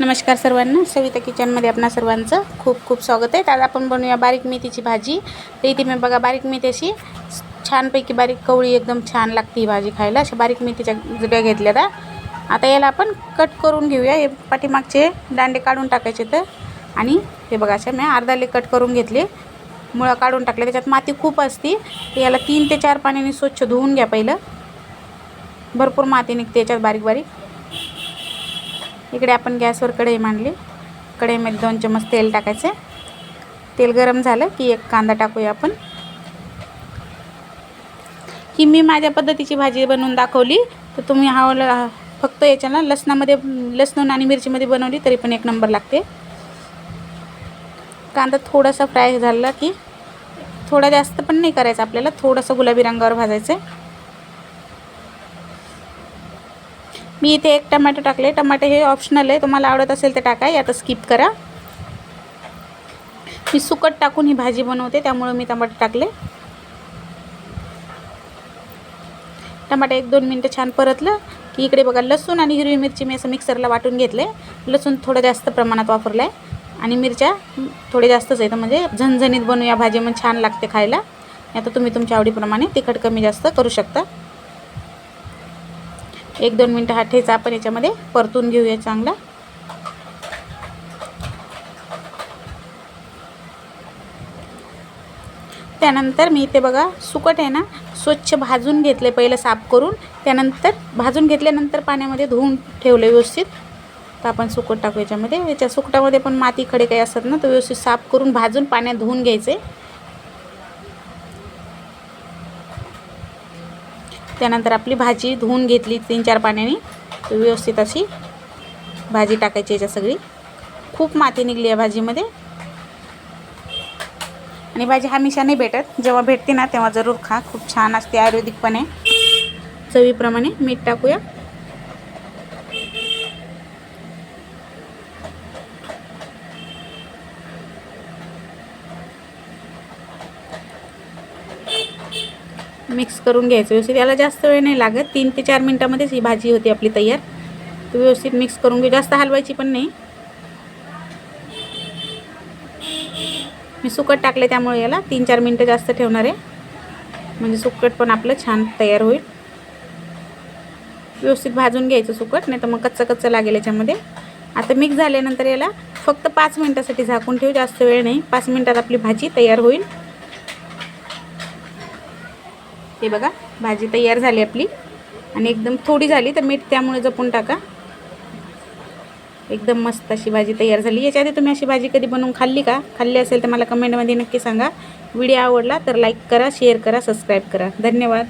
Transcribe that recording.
नमस्कार सर्वांना. सविता किचनमध्ये आपणा सर्वांचं खूप खूप स्वागत आहे. आज आपण बनवूया बारीक मेथीची भाजी. तर इथे मी बघा बारीक मेथी अशी छानपैकी बारीक कवळी एकदम छान लागते ही भाजी खायला. अशा बारीक मेथीच्या जुड्या घेतल्या तर आता याला आपण कट करून घेऊया. हे पाठीमागचे दांडे काढून टाकायचे तर. आणि हे बघा अशा मी अर्धाले कट करून घेतले. मुळं काढून टाकले. त्याच्यात माती खूप असते. तर याला तीन ते चार पाण्याने स्वच्छ धुवून घ्या पहिलं. भरपूर माती निघते याच्यात बारीक बारीक. इकडे आपण गॅसवर कढई मांडली. कढईमध्ये दोन चमच तेल टाकायचे. तेल गरम झालं की एक कांदा टाकूया आपण. ही मी माझ्या पद्धतीची भाजी बनवून दाखवली. तर तुम्ही हा फक्त याच्याला लसणामध्ये लसणून आणि मिरचीमध्ये बनवली तरी पण एक नंबर लागते. कांदा थोडासा फ्राय झाला की थोडा जास्त पण नाही करायचा आपल्याला थोडंसं गुलाबी रंगावर भाजायचं आहे मी इथे एक टमॅटो टाकले. टमाटे हे ऑप्शनल आहे. तुम्हाला आवडत असेल तर टाका. यात स्किप करा. मी सुकट टाकून ही भाजी बनवते. त्यामुळे मी टमाटे टाकले. टमाटे एक दोन मिनटं छान परतलं की इकडे बघा लसूण आणि हिरवी मिरची मी असं मिक्सरला वाटून घेतले. लसूण थोडं जास्त प्रमाणात वापरलं आहे आणि मिरच्या थोडे जास्तच आहेत. म्हणजे झणझणीत बनवूया भाजी मग छान लागते खायला. आता तुम्ही तुमच्या आवडीप्रमाणे तिखट कमी जास्त करू शकता. एक दोन मिनटं हा ठेचा आपण याच्यामध्ये परतून घेऊया चांगला. त्यानंतर मी इथे बघा सुकट आहे ना स्वच्छ भाजून घेतले पहिलं साफ करून त्यानंतर भाजून घेतल्यानंतर पाण्यामध्ये धुवून ठेवले व्यवस्थित. तर आपण सुकट टाकू याच्यामध्ये. याच्या सुकटामध्ये पण माती खडे काही असतात ना तर व्यवस्थित साफ करून भाजून पाण्यात धुवून घ्यायचे. त्यानंतर आपली भाजी धुवून घेतली तीन चार पाण्याने. व्यवस्थित अशी भाजी टाकायची याच्या सगळी. खूप माती निघली आहे भाजीमध्ये. आणि भाजी हमेशा नाही भेटत. जेव्हा भेटते ना तेव्हा जरूर खा. खूप छान असते आयुर्वेदिकपणे. चवीप्रमाणे मीठ टाकूया. मिक्स करून घ्यायचं. व्यवस्थित याला जास्त वेळ नाही लागत. तीन ते चार मिनटामध्येच ही भाजी होती आपली तयार. तर व्यवस्थित मिक्स करून घेऊ जास्त हलवायची पण नाही. मी सुकट टाकले त्यामुळे याला. तीन चार मिनटं जास्त ठेवणार आहे. म्हणजे सुकट पण आपलं छान तयार होईल. व्यवस्थित भाजून घ्यायचं सुकट नाही तर मग कच्चं कच्चं लागेल याच्यामध्ये. आता मिक्स झाल्यानंतर याला फक्त पाच मिनटासाठी झाकून ठेवू. जास्त वेळ नाही. पाच मिनटात आपली भाजी तयार होईल. हे बघा भाजी तयार झाली आपली. आणि एकदम थोडी झाली तर मीठ त्यामुळे जपून टाका. एकदम मस्त अशी भाजी तयार झाली. याच्या आधी तुम्ही अशी भाजी कधी बनवून खाल्ली का? खाल्ली असेल तर मला कमेंटमध्ये नक्की सांगा. व्हिडिओ आवडला तर लाईक करा शेअर करा सबस्क्राईब करा. धन्यवाद.